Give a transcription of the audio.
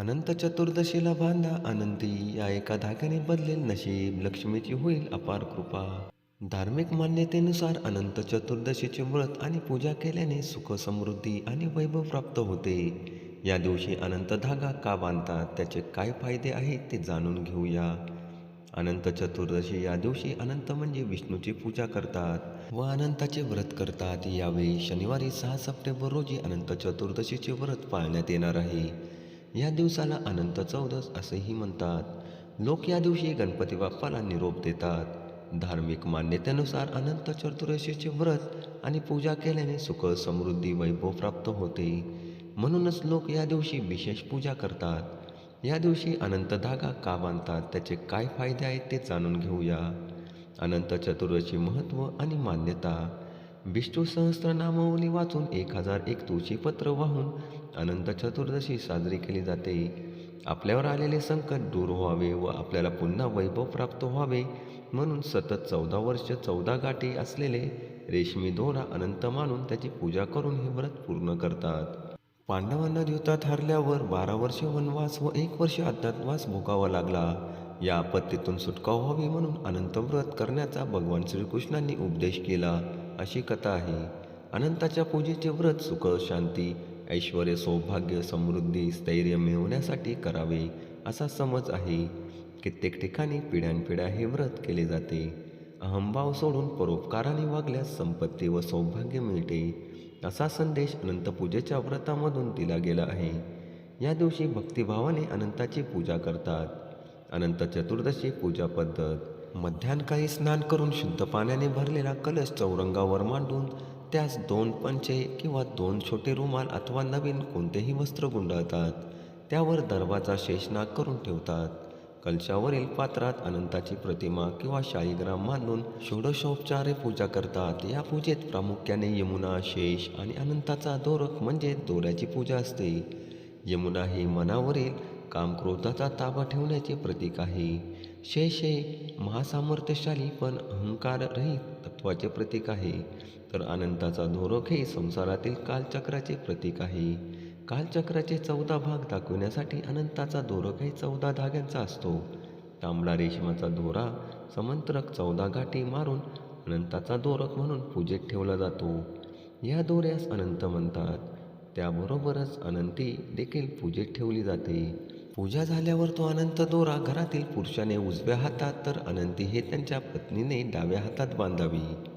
अनंत चतुर्दशीला बांधा अनंती या एका धाग्याने बदलेल नशीब लक्ष्मीची होईल अपार कृपा. धार्मिक मान्यतेनुसार अनंत चतुर्दशीचे व्रत आणि पूजा केल्याने सुख समृद्धी आणि वैभव प्राप्त होते. या दिवशी अनंत धागा का बांधतात त्याचे काय फायदे आहेत ते जाणून घेऊया. अनंत चतुर्दशी या दिवशी अनंत म्हणजे विष्णूची पूजा करतात व अनंताचे व्रत करतात. यावेळी शनिवारी सहा सप्टेंबर रोजी अनंत चतुर्दशीचे व्रत पाळण्यात येणार आहे. या दिवसाला अनंत चौदस असेही म्हणतात. लोक या दिवशी गणपती बाप्पाला निरोप देतात. धार्मिक मान्यतेनुसार अनंत चतुर्दशीचे व्रत आणि पूजा केल्याने सुख समृद्धी वैभव प्राप्त होते. म्हणूनच लोक या दिवशी विशेष पूजा करतात. या दिवशी अनंत धागा का बांधतात त्याचे काय फायदे आहेत ते जाणून घेऊया. अनंत चतुर्दशी महत्त्व आणि मान्यता. विष्णू सहस्त्रनामावली वाचून एक हजार एक तुळशीपत्र वाहून अनंत चतुर्दशी साजरी केली जाते. आपल्यावर आलेले संकट दूर व्हावे व आपल्याला पुन्हा वैभव प्राप्त व्हावे म्हणून सतत चौदा वर्ष चौदा गाठी असलेले रेशमी दोरा अनंत मानून त्याची पूजा करून हे व्रत पूर्ण करतात. पांडवांना द्युतात हरल्यावर बारा वर्षे वनवास व एक वर्ष अज्ञातवास भोगावा लागला. या आपत्तीतून सुटका व्हावी म्हणून अनंत व्रत करण्याचा भगवान श्रीकृष्णांनी उपदेश केला. अशी कथा आहे. अनंताच्या पूजेचे व्रत सुख शांती ऐश्वर सौभाग्य समृद्धी स्थैर्य मिळवण्यासाठी करावे असा समज आहे. कित्येक ठिकाणी पिढ्यानपिढ्या हे व्रत केले जाते. अहंभाव सोडून परोपकाराने वागल्यास संपत्ती व सौभाग्य मिळते असा संदेश अनंतपूजेच्या व्रतामधून दिला गेला आहे. या दिवशी भक्तिभावाने अनंताची पूजा करतात. अनंत चतुर्दशी पूजा पद्धत मध्यान्काळी स्नान करून शुद्ध पाण्याने भरलेला कलश चौरंगावर मांडून त्यास दोन पंचे किंवा दोन छोटे रुमाल अथवा नवीन कोणतेही वस्त्र गुंडाळतात. त्यावर दर्वाचा शेषनाग करून ठेवतात. कलशावरील पात्रात अनंताची प्रतिमा किंवा शाळीग्राम मानून षोडशोपचारे पूजा करतात. या पूजेत प्रामुख्याने यमुना शेष आणि अनंताचा दोरक म्हणजे दोऱ्याची पूजा असते. यमुना ही मनावरील कामक्रोधाचा ताबा ठेवण्याचे प्रतीक आहे. शे महासामर्थ्यशाली पण अहंकाररहित तत्वाचे प्रतीक आहे. तर अनंताचा दोरक हे संसारातील कालचक्राचे प्रतीक आहे. कालचक्राचे चौदा भाग दाखविण्यासाठी अनंताचा दोरक हे चौदा धाग्यांचा असतो. तांबडा रेशमाचा दोरा समंत्रक चौदा गाठी मारून अनंताचा दोरक म्हणून पूजेत ठेवला जातो. या दोऱ्यास अनंत म्हणतात. त्याबरोबरच अनंती देखील पूजेत ठेवली जाते. पूजा झाल्यावर तो अनंत दोरा घरातील पुरुषाने उजव्या हातात तर अनंती हे त्यांच्या पत्नीने डाव्या हातात बांधावी.